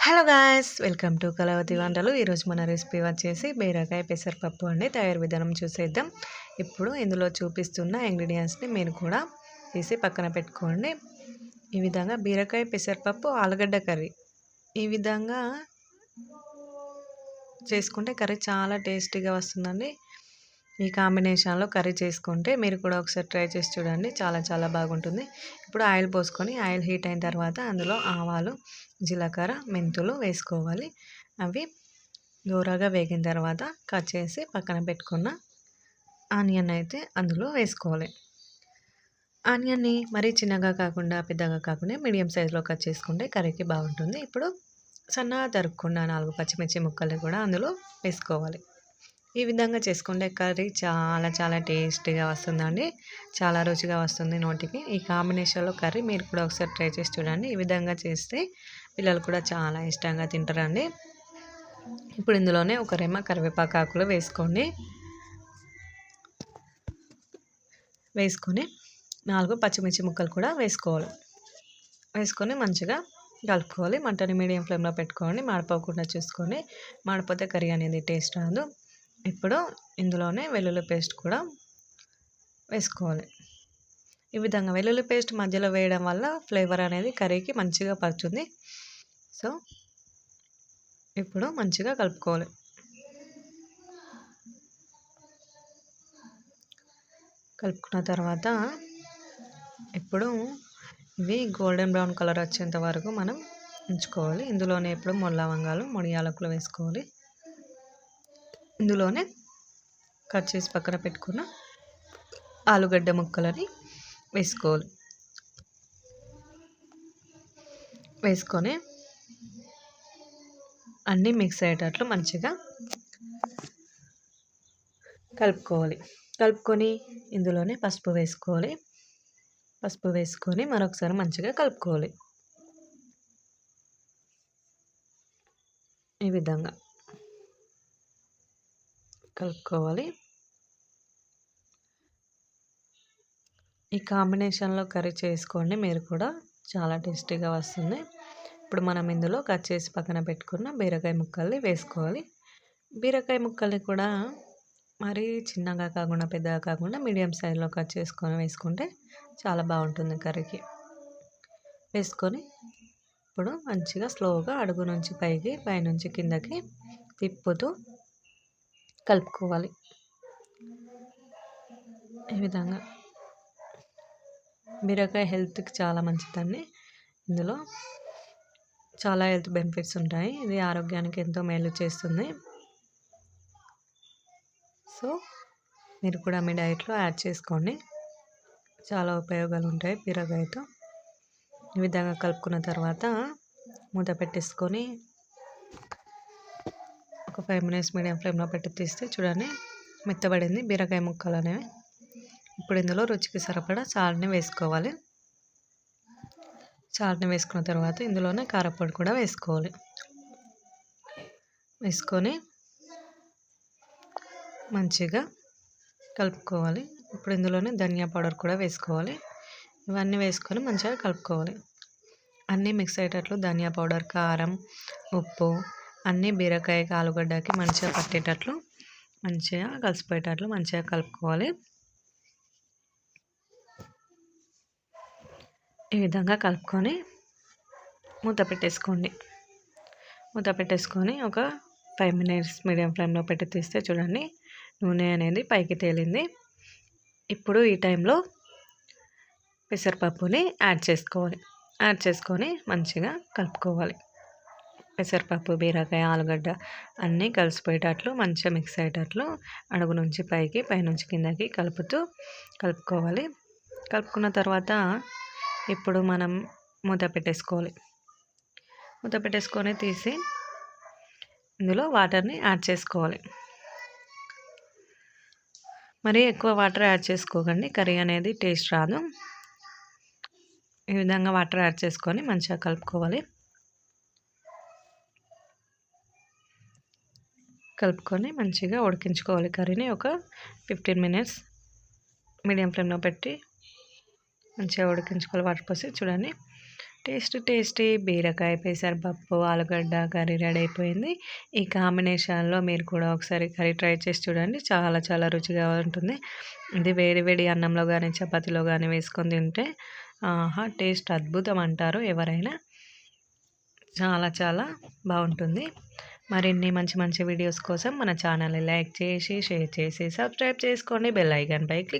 Hello guys welcome to Kalavathi వంటలు ఈరోజు మన రెసిపీ వచ్చేసి బీరకాయ పెసరపప్పు అండి. తయారు విధానం చూసేద్దాం. ఇప్పుడు ఇందులో చూపిస్తున్న ఇంగ్రీడియంట్స్ని మీరు కూడా తీసి పక్కన పెట్టుకోండి. ఈ విధంగా బీరకాయ పెసరపప్పు ఆలుగడ్డ కర్రీ. ఈ విధంగా చేసుకుంటే కర్రీ చాలా టేస్టీగా వస్తుందండి. ఈ కాంబినేషన్లో కర్రీ చేసుకుంటే మీరు కూడా ఒకసారి ట్రై చేసి చూడండి. చాలా చాలా బాగుంటుంది. ఇప్పుడు ఆయిల్ పోసుకొని ఆయిల్ హీట్ అయిన తర్వాత అందులో ఆవాలు జీలకర్ర మెంతులు వేసుకోవాలి. అవి దూరగా వేగిన తర్వాత కట్ చేసి పక్కన పెట్టుకున్న ఆనియన్ అయితే అందులో వేసుకోవాలి. ఆనియన్ని మరీ చిన్నగా కాకుండా పెద్దగా కాకుండా మీడియం సైజులో కట్ చేసుకుంటే కర్రీకి బాగుంటుంది. ఇప్పుడు సన్నగా తరుక్కున్న నాలుగు పచ్చిమిర్చి ముక్కలు కూడా అందులో వేసుకోవాలి. ఈ విధంగా చేసుకుంటే కర్రీ చాలా చాలా టేస్టీగా వస్తుందండి. చాలా రుచిగా వస్తుంది నోటికి. ఈ కాంబినేషన్లో కర్రీ మీరు కూడా ఒకసారి ట్రై చేసి చూడండి. ఈ విధంగా చేస్తే పిల్లలు కూడా చాలా ఇష్టంగా తింటారండి. ఇప్పుడు ఇందులోనే ఒక రెమ్మ కరివేపాకు ఆకులు వేసుకోండి. వేసుకొని నాలుగు పచ్చిమిర్చి ముక్కలు కూడా వేసుకోవాలి. వేసుకొని మంచిగా కలుపుకోవాలి. మంటని మీడియం ఫ్లేమ్లో పెట్టుకోండి. మాడిపోకుండా చూసుకొని మాడిపోతే కర్రీ అనేది టేస్ట్ రాదు. ఇప్పుడు ఇందులోనే వెల్లుల్లి పేస్ట్ కూడా వేసుకోవాలి. ఈ విధంగా వెల్లుల్లి పేస్ట్ మధ్యలో వేయడం వల్ల ఫ్లేవర్ అనేది కర్రీకి మంచిగా పడుతుంది. సో ఇప్పుడు మంచిగా కలుపుకోవాలి. కలుపుకున్న తర్వాత ఇప్పుడు ఇవి గోల్డెన్ బ్రౌన్ కలర్ వచ్చేంత వరకు మనం ఉంచుకోవాలి. ఇందులోనే ఇప్పుడు మొల్ల వంగాలు మునియాలకులు వేసుకోవాలి. ఇందులోనే కట్ చేసి పక్కన పెట్టుకున్న ఆలుగడ్డ ముక్కలని వేసుకోవాలి. వేసుకొని అన్నీ మిక్స్ అయ్యేటట్లు మంచిగా కలుపుకోవాలి. కలుపుకొని ఇందులోనే పసుపు వేసుకోవాలి. పసుపు వేసుకొని మరొకసారి మంచిగా కలుపుకోవాలి. ఈ విధంగా. కలుపుకోవాలి. ఈ కాంబినేషన్లో కర్రీ చేసుకోండి. మీరు కూడా చాలా టేస్టీగా వస్తుంది. ఇప్పుడు మనం ఇందులో కట్ చేసి పక్కన పెట్టుకున్న బీరకాయ ముక్కల్ని వేసుకోవాలి. బీరకాయ ముక్కల్ని కూడా మరీ చిన్నగా కాకుండా పెద్దగా కాకుండా మీడియం సైజులో కట్ చేసుకొని వేసుకుంటే చాలా బాగుంటుంది కర్రీకి. వేసుకొని ఇప్పుడు మంచిగా స్లోగా అడుగు నుంచి పైకి పైనుంచి కిందకి తిప్పుతూ కలుపుకోవాలి. ఈ విధంగా. బీరకాయ హెల్త్కి చాలా మంచిదండి. ఇందులో చాలా హెల్త్ బెనిఫిట్స్ ఉంటాయి. ఇది ఆరోగ్యానికి ఎంతో మేలు చేస్తుంది. సో మీరు కూడా మీ డైట్లో యాడ్ చేసుకోండి. చాలా ఉపయోగాలు ఉంటాయి బీరకాయతో. ఈ విధంగా కలుపుకున్న తర్వాత మూత పెట్టేసుకొని ఒక ఫైవ్ మినిట్స్ మీడియం ఫ్లేమ్లో పెట్టి తీస్తే చూడండి మెత్తబడింది బీరకాయ ముక్కలు అనేవి. ఇప్పుడు ఇందులో రుచికి సరిపడా సాల్ట్ని వేసుకోవాలి. సాల్ట్ని వేసుకున్న తర్వాత ఇందులోనే కారపొడి కూడా వేసుకోవాలి. వేసుకొని మంచిగా కలుపుకోవాలి. ఇప్పుడు ఇందులోనే ధనియా పౌడర్ కూడా వేసుకోవాలి. ఇవన్నీ వేసుకొని మంచిగా కలుపుకోవాలి. అన్నీ మిక్స్ అయ్యేటట్లు ధనియా పౌడర్ కారం ఉప్పు అన్నీ బీరకాయకి ఆలుగడ్డకి మంచిగా పట్టేటట్లు మంచిగా కలిసిపోయేటట్లు మంచిగా కలుపుకోవాలి. ఈ విధంగా కలుపుకొని మూత పెట్టేసుకోండి. మూత పెట్టేసుకొని ఒక ఫైవ్ మినిట్స్ మీడియం ఫ్లేమ్లో పెట్టి తీస్తే చూడండి నూనె అనేది పైకి తేలింది. ఇప్పుడు ఈ టైంలో పెసరపప్పుని యాడ్ చేసుకోవాలి. యాడ్ చేసుకొని మంచిగా కలుపుకోవాలి. పెసరపప్పు బీరకాయ ఆలుగడ్డ అన్నీ కలిసిపోయేటట్లు మంచిగా మిక్స్ అయ్యేటట్లు అడుగు నుంచి పైకి పైనుంచి కిందకి కలుపుతూ కలుపుకోవాలి. కలుపుకున్న తర్వాత ఇప్పుడు మనం మూత పెట్టేసుకోవాలి. మూత పెట్టేసుకొని తీసి ఇందులో వాటర్ని యాడ్ చేసుకోవాలి. మరీ ఎక్కువ వాటర్ యాడ్ చేసుకోకండి. కర్రీ అనేది టేస్ట్ రాదు. ఈ విధంగా వాటర్ యాడ్ చేసుకొని మంచిగా కలుపుకోవాలి. కలుపుకొని మంచిగా ఉడికించుకోవాలి. కర్రీని ఒక ఫిఫ్టీన్ మినిట్స్ మీడియం ఫ్లేమ్లో పెట్టి మంచిగా ఉడికించుకోవాలి. వాటర్ పోసి చూడండి. టేస్ట్ టేస్టీ బీరకాయ పెసరపప్పు ఆలుగడ్డ కర్రీ రెడీ అయిపోయింది. ఈ కాంబినేషన్లో మీరు కూడా ఒకసారి కర్రీ ట్రై చేసి చూడండి. చాలా చాలా రుచిగా ఉంటుంది. ఇది వేడి వేడి అన్నంలో కానీ చపాతీలో కానీ వేసుకొని తింటే ఆహా టేస్ట్ అద్భుతం అంటారు ఎవరైనా. చాలా చాలా బాగుంటుంది. మరిన్ని మంచి మంచి వీడియోస్ కోసం మన ఛానల్ని లైక్ చేసి షేర్ చేసి సబ్స్క్రైబ్ చేసుకోండి. Bell ఐకాన్పై click